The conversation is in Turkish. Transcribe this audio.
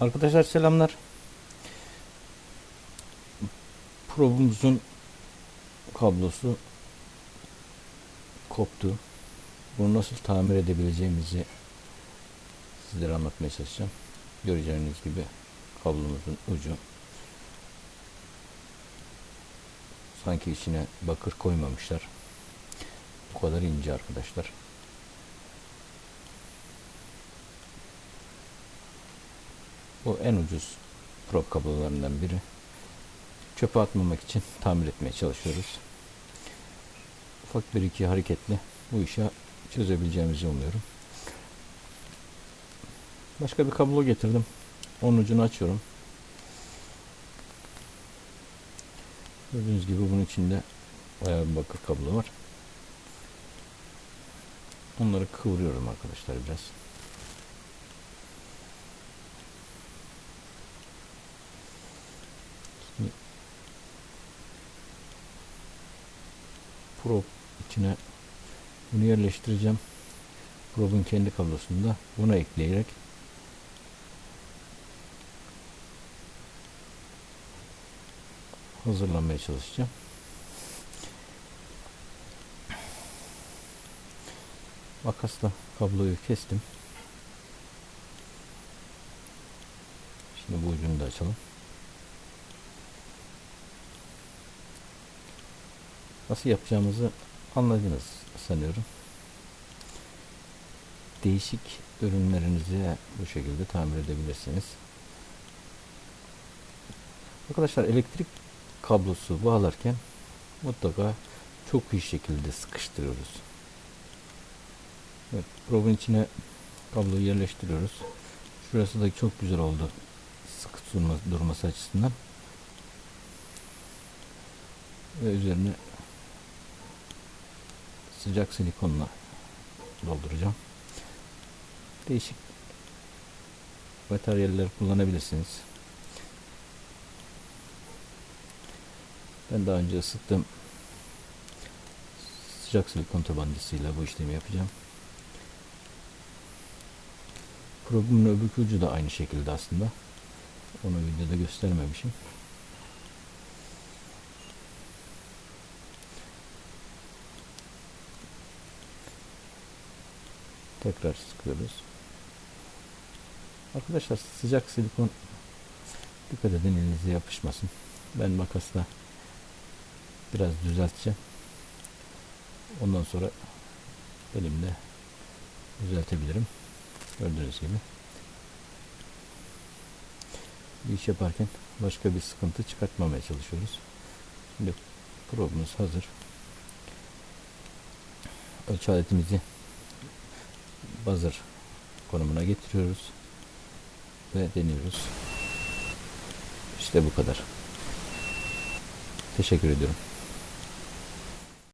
Arkadaşlar selamlar. Probumuzun kablosu koptu. Bunu nasıl tamir edebileceğimizi sizlere anlatmaya çalışacağım. Göreceğiniz gibi kablomuzun ucu sanki içine bakır koymamışlar. Bu kadar ince arkadaşlar. Bu en ucuz prop kablolarından biri. Çöpe atmamak için tamir etmeye çalışıyoruz. Ufak bir iki hareketle bu işi çözebileceğimizi umuyorum. Başka bir kablo getirdim. Onun ucunu açıyorum. Gördüğünüz gibi bunun içinde bayağı bir bakır kablo var. Onları kıvırıyorum arkadaşlar biraz. Probe içine bunu yerleştireceğim. Probe'un kendi kablosunu da buna ekleyerek hazırlamaya çalışacağım. Makasla kabloyu kestim. Şimdi bu ucunu da açalım. Nasıl yapacağımızı anladınız sanıyorum. Değişik ürünlerinizi bu şekilde tamir edebilirsiniz. Arkadaşlar elektrik kablosu bağlarken mutlaka çok iyi şekilde sıkıştırıyoruz. Evet, probun içine kabloyu yerleştiriyoruz. Şurası da çok güzel oldu. Sıkı durma, durması açısından. Ve üzerine sıcak silikonla dolduracağım. Değişik materyaller kullanabilirsiniz. Ben daha önce ısıttım. Sıcak silikon tabancasıyla bu işlemi yapacağım. Probumun öbür ucu da aynı şekilde aslında. Onu videoda göstermemişim. Tekrar sıkıyoruz. Arkadaşlar sıcak silikon dikkat edin elinize yapışmasın. Ben makasla biraz düzelteceğim. Ondan sonra elimle düzeltebilirim. Gördüğünüz gibi. Bir iş yaparken başka bir sıkıntı çıkartmamaya çalışıyoruz. Şimdi probumuz hazır. Ölçü aletimizi buzzer konumuna getiriyoruz ve deniyoruz. İşte bu kadar. Teşekkür ediyorum.